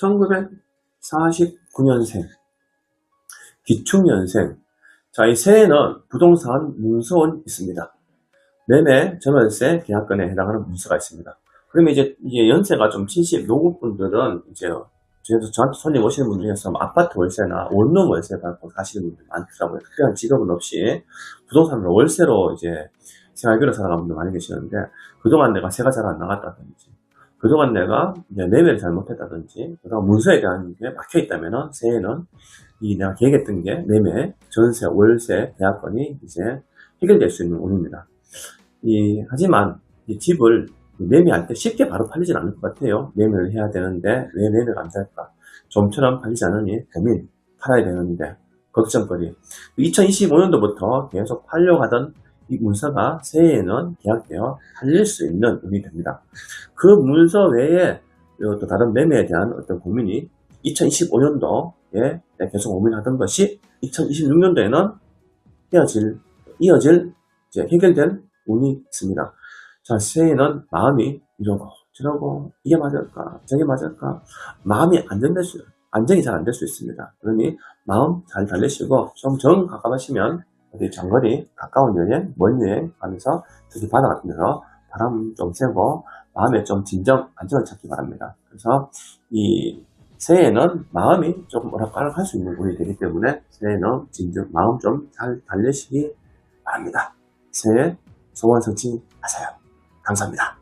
1949년생, 기축년생. 자, 이 새해는 부동산 문서원 있습니다. 매매, 전월세, 계약건에 해당하는 문서가 있습니다. 그러면 이제, 이제 연세가 좀 70, 노급분들은 이제, 저한테 손님 오시는 분 중에서 뭐 아파트 월세나 원룸 월세 받고 사시는 분들 많더라고요. 특별한 직업은 없이 부동산을 월세로 이제 생활비로 살아가는 분들 많이 계시는데, 그동안 내가 세가 잘 안 나갔다든지, 그동안 내가 이제 매매를 잘못했다든지, 그동안 문서에 대한 게 막혀 있다면은, 새해는 이 내가 계획했던 게 매매, 전세, 월세, 계약건이 이제 해결될 수 있는 운입니다. 이, 하지만 이 집을 매매할 때 쉽게 바로 팔리진 않을 것 같아요. 매매를 해야 되는데 왜 매매가 안 될까? 좀처럼 팔리지 않으니 고민, 팔아야 되는데 걱정거리. 2025년도부터 계속 팔려고 하던 이 문서가 새해에는 계약되어 팔릴 수 있는 운이 됩니다. 그 문서 외에 또 다른 매매에 대한 어떤 고민이 2025년도에 계속 고민하던 것이 2026년도에는 이어질, 이어질, 이제 해결될 운이 있습니다. 자, 새해는 마음이 이러고 저러고 이게 맞을까 저게 맞을까 마음이 안정될 수 안정이 잘 안 될 수 있습니다. 그러니 마음 잘 달래시고 좀 정 가까우시면 어디 장거리 가까운 여행 먼 여행 가면서 특히 바다 같은 데서 바람 좀 쐬고 마음에 좀 진정 안정을 찾기 바랍니다. 그래서 이 새해에는 마음이 조금 오락가락할 수 있는 운이 되기 때문에 새해는 진정 마음 좀 잘 달래시기 바랍니다. 새해 소원 성취 하세요. 감사합니다.